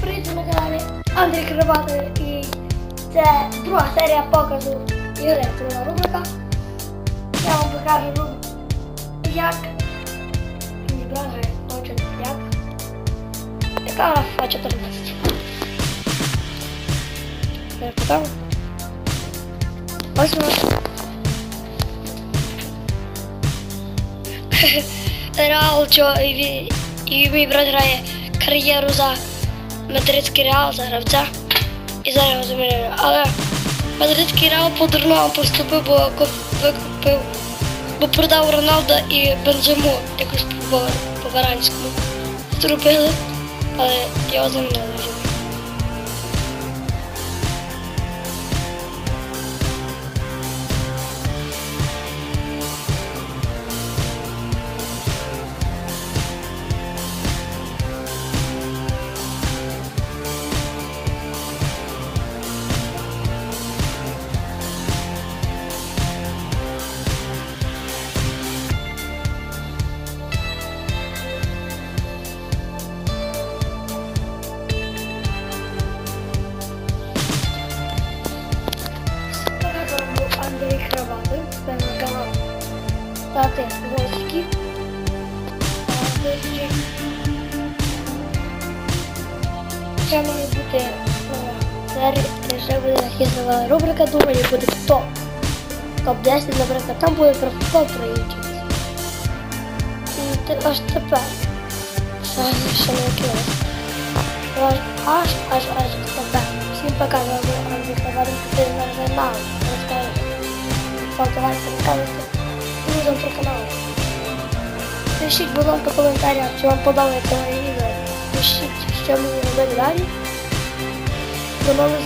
привіт на каналі Андрій Криватий і це друга серія показу ігри Труда рубрика. Я вам покажу рубрику, як брат грає ночі як. Яка графа 14. Я. Ось вона. Реал, що і, і мій брат грає кар'єру за мадридський реал, за гравця. І зараз його замінили. Але мадридський реал по-дурному поступив, бо куп- викупив, бо продав Роналда і Бензиму якось по, по Варанському. Зробили, але його замінили Стати гості. Ще має бути е, буде хізнова рубрика, думаю, буде топ. Топ-10, наприклад, там буде про футбол проїжджати. І аж тепер. Ще, не кінець. Аж, аж, аж, аж тепер. Всім показував Андрій Краватий, ти на канал. Розкажете. Фотовайте, розказуйте друзям про канал. Пишіть, будь ласка, в коментарях, чи вам подобається моє відео. Пишіть, що мені робити далі. До нових